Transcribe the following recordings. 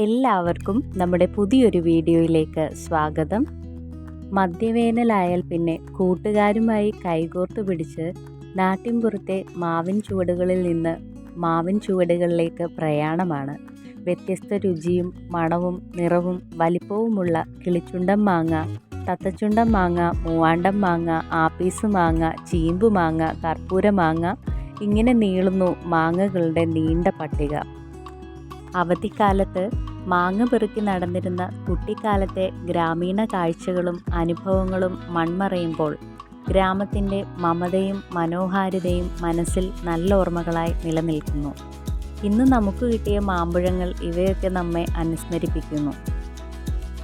എല്ലാവർക്കും നമ്മുടെ പുതിയൊരു വീഡിയോയിലേക്ക് സ്വാഗതം. മദ്യവേനലായാൽ പിന്നെ കൂട്ടുകാരുമായി കൈകോർത്ത് പിടിച്ച് നാട്ടിൻപുറത്തെ മാവിൻ ചുവടുകളിൽ നിന്ന് മാവിൻ ചുവടുകളിലേക്ക് പ്രയാണമാണ്. വ്യത്യസ്ത രുചിയും മണവും നിറവും വലിപ്പവുമുള്ള കിളിച്ചുണ്ടം മാങ്ങ തത്തച്ചുണ്ടം മാങ്ങ മൂവാണ്ടം മാങ്ങ ആപ്പീസ് മാങ്ങ ചീമ്പ് മാങ്ങ കർപ്പൂര മാങ്ങ ഇങ്ങനെ നീളുന്നു മാങ്ങകളുടെ നീണ്ട പട്ടിക. അവധിക്കാലത്ത് മാങ്ങ പെറുക്കി നടന്നിരുന്ന കുട്ടിക്കാലത്തെ ഗ്രാമീണ കാഴ്ചകളും അനുഭവങ്ങളും മൺമറയുമ്പോൾ ഗ്രാമത്തിന്റെ മമതയും മനോഹാരിതയും മനസ്സിൽ നല്ല ഓർമ്മകളായി നിലനിൽക്കുന്നു. ഇന്ന് നമുക്ക് കിട്ടിയ മാമ്പഴങ്ങൾ ഇവയൊക്കെ നമ്മെ അനുസ്മരിപ്പിക്കുന്നു.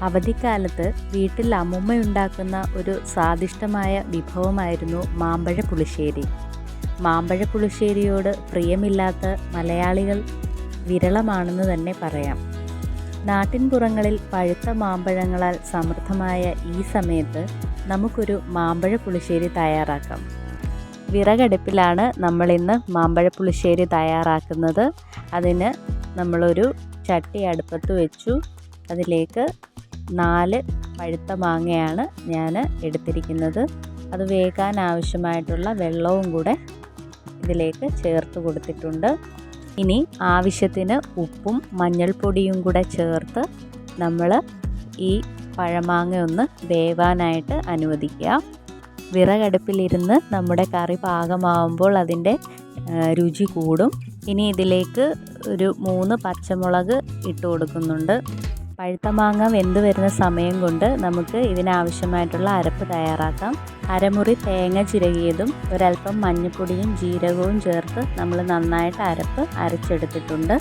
അവധിക്കാലത്ത് വീട്ടിൽ അമ്മുമ്മയുണ്ടാക്കുന്ന ഒരു സ്വാദിഷ്ടമായ വിഭവമായിരുന്നു മാമ്പഴ പുളിശ്ശേരി. മാമ്പഴ പുളിശ്ശേരിയോട് പ്രിയമില്ലാത്ത മലയാളികൾ വിരളമാണെന്ന് തന്നെ പറയാം. നാട്ടിൻപുറങ്ങളിൽ പഴുത്ത മാമ്പഴങ്ങളാൽ സമൃദ്ധമായ ഈ സമയത്ത് നമുക്കൊരു മാമ്പഴ പുളിശ്ശേരി തയ്യാറാക്കാം. വിറകടുപ്പിലാണ് നമ്മളിന്ന് മാമ്പഴ പുളിശ്ശേരി തയ്യാറാക്കുന്നത്. അതിന് നമ്മളൊരു ചട്ടി അടുപ്പത്ത് വെച്ചു. അതിലേക്ക് നാല് പഴുത്ത മാങ്ങയാണ് ഞാൻ എടുത്തിരിക്കുന്നത്. അത് വേകാൻ ആവശ്യമായിട്ടുള്ള വെള്ളവും കൂടെ ഇതിലേക്ക് ചേർത്ത് കൊടുത്തിട്ടുണ്ട്. ഇനി ആവശ്യത്തിന് ഉപ്പും മഞ്ഞൾപ്പൊടിയും കൂടെ ചേർത്ത് നമ്മൾ ഈ പഴമാങ്ങ ഒന്ന് വേവാനായിട്ട് അനുവദിക്കുക. വിറകടുപ്പിലിരുന്ന് നമ്മുടെ കറി പാകമാവുമ്പോൾ അതിന്റെ രുചി കൂടും. ഇനി ഇതിലേക്ക് ഒരു മൂന്ന് പച്ചമുളക് ഇട്ട് കൊടുക്കുന്നുണ്ട്. പഴുത്ത മാങ്ങ വെന്ത് വരുന്ന സമയം കൊണ്ട് നമുക്ക് ഇതിനാവശ്യമായിട്ടുള്ള അരപ്പ് തയ്യാറാക്കാം. അരമുറി തേങ്ങ ചിരകിയതും ഒരല്പം മഞ്ഞൾപ്പൊടിയും ജീരകവും ചേർത്ത് നമ്മൾ നന്നായിട്ട് അരപ്പ് അരച്ചെടുത്തിട്ടുണ്ട്.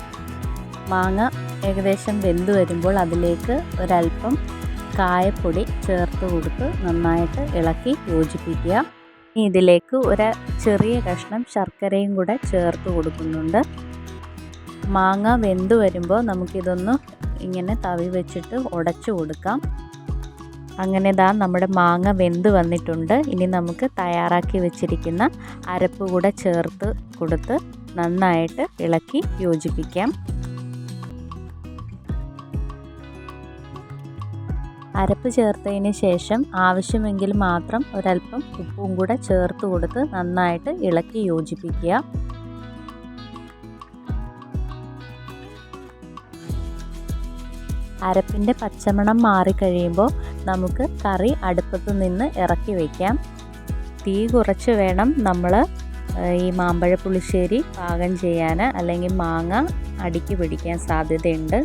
മാങ്ങ ഏകദേശം വെന്ത് വരുമ്പോൾ അതിലേക്ക് ഒരല്പം കായപ്പൊടി ചേർത്ത് കൊടുത്ത് നന്നായിട്ട് ഇളക്കി യോജിപ്പിക്കുക. ഇനി ഇതിലേക്ക് ഒരു ചെറിയ കഷ്ണം ശർക്കരയും കൂടെ ചേർത്ത് കൊടുക്കുന്നുണ്ട്. മാങ്ങ വെന്ത് വരുമ്പോൾ നമുക്കിതൊന്ന് ഇങ്ങനെ തവി വെച്ചിട്ട് ഉടച്ചു കൊടുക്കാം. അങ്ങനെ ദാ നമ്മുടെ മാങ്ങ വെന്ത് വന്നിട്ടുണ്ട്. ഇനി നമുക്ക് തയ്യാറാക്കി വെച്ചിരിക്കുന്ന അരപ്പ് കൂടെ ചേർത്ത് കൊടുത്ത് നന്നായിട്ട് ഇളക്കി യോജിപ്പിക്കാം. അരപ്പ് ചേർത്തതിന് ശേഷം ആവശ്യമെങ്കിൽ മാത്രം ഒരല്പം ഉപ്പും കൂടെ ചേർത്ത് കൊടുത്ത് നന്നായിട്ട് ഇളക്കി യോജിപ്പിക്കുക. അരപ്പിന്റെ പച്ചമണം മാറിക്കഴിയുമ്പോൾ നമുക്ക് കറി അടുപ്പത്ത് നിന്ന് ഇറക്കി വയ്ക്കാം തീ കുറച്ച് വേണം നമ്മൾ ഈ മാമ്പഴ പുളിശ്ശേരി പാകം ചെയ്യാൻ അല്ലെങ്കിൽ മാങ്ങ അടിക്ക് പിടിക്കാൻ സാധ്യതയുണ്ട്.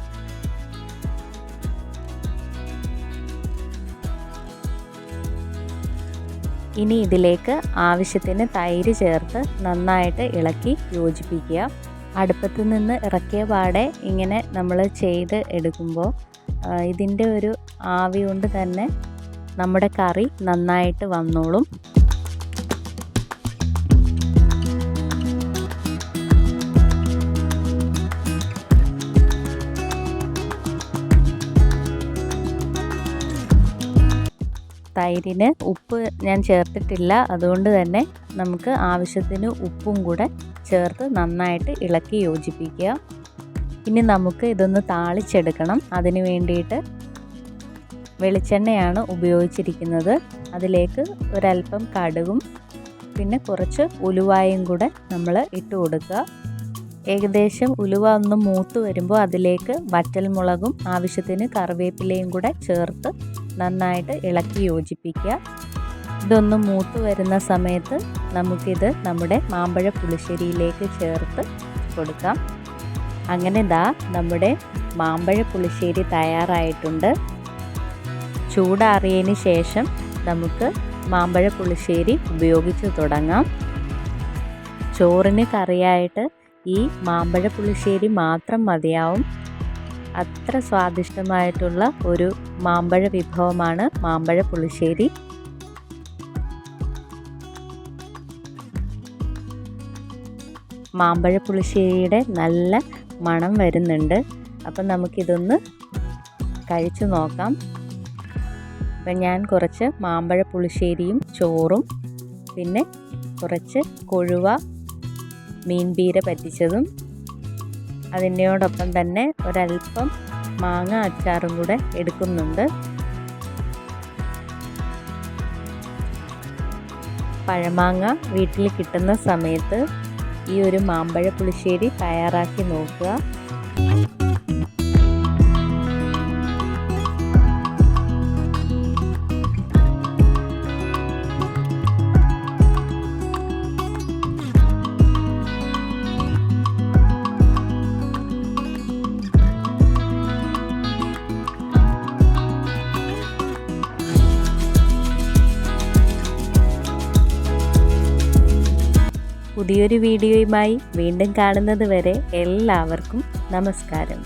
ഇനി ഇതിലേക്ക് ആവശ്യത്തിന് തൈര് ചേർത്ത് നന്നായിട്ട് ഇളക്കി യോജിപ്പിക്കുക. അടുപ്പത്ത് നിന്ന് ഇറക്കിയ പാടെ ഇങ്ങനെ നമ്മൾ ചെയ്ത് എടുക്കുമ്പോൾ ഇതിന്റെ ഒരു ആവി കൊണ്ട് തന്നെ നമ്മുടെ കറി നന്നായിട്ട് വന്നോളും. തൈരിന് ഉപ്പ് ഞാൻ ചേർത്തിട്ടില്ല. അതുകൊണ്ട് തന്നെ നമുക്ക് ആവശ്യത്തിന് ഉപ്പും കൂടെ ചേർത്ത് നന്നായിട്ട് ഇളക്കി യോജിപ്പിക്കുക. ഇനി നമുക്ക് ഇതൊന്ന് താളിച്ചെടുക്കണം. അതിന് വേണ്ടിയിട്ട് വെളിച്ചെണ്ണയാണ് ഉപയോഗിച്ചിരിക്കുന്നത്. അതിലേക്ക് ഒരല്പം കടുകും പിന്നെ കുറച്ച് ഉലുവായും കൂടെ നമ്മൾ ഇട്ട് കൊടുക്കുക. ഏകദേശം ഉലുവ ഒന്ന് മൂത്ത് വരുമ്പോൾ അതിലേക്ക് വറ്റൽമുളകും ആവശ്യത്തിന് കറിവേപ്പിലയും കൂടെ ചേർത്ത് നന്നായിട്ട് ഇളക്കി യോജിപ്പിക്കുക. ഇതൊന്ന് മൂത്ത് വരുന്ന സമയത്ത് നമുക്കിത് നമ്മുടെ മാമ്പഴ പുളിശ്ശേരിയിലേക്ക് ചേർത്ത് കൊടുക്കാം. അങ്ങനെ ദാ നമ്മുടെ മാമ്പഴ പുളിശ്ശേരി തയ്യാറായിട്ടുണ്ട്. ചൂടാറിയതിന് ശേഷം നമുക്ക് മാമ്പഴ പുളിശ്ശേരി ഉപയോഗിച്ച് തുടങ്ങാം. ചോറിന് കറിയായിട്ട് ഈ മാമ്പഴ പുളിശ്ശേരി മാത്രം മതിയാവും. അത്ര സ്വാദിഷ്ടമായിട്ടുള്ള ഒരു മാമ്പഴ വിഭവമാണ് മാമ്പഴ പുളിശ്ശേരി. മാമ്പഴ പുളിശ്ശേരിയുടെ നല്ല മണം വരുന്നുണ്ട്. അപ്പം നമുക്കിതൊന്ന് കഴിച്ചു നോക്കാം. അപ്പം ഞാൻ കുറച്ച് മാമ്പഴ പുളിശ്ശേരിയും ചോറും പിന്നെ കുറച്ച് കൊഴുവ മീൻപീര പറ്റിച്ചതും അതിന്റെയോടൊപ്പം തന്നെ ഒരല്പം മാങ്ങ അച്ചാറും കൂടെ എടുക്കുന്നുണ്ട്. പഴമാങ്ങ വീട്ടിൽ കിട്ടുന്ന സമയത്ത് ഈ ഒരു മാമ്പഴ പുളിശ്ശേരി തയ്യാറാക്കി നോക്കുക. പുതിയൊരു വീഡിയോയുമായി വീണ്ടും കാണുന്നത് വരെ എല്ലാവർക്കും നമസ്കാരം.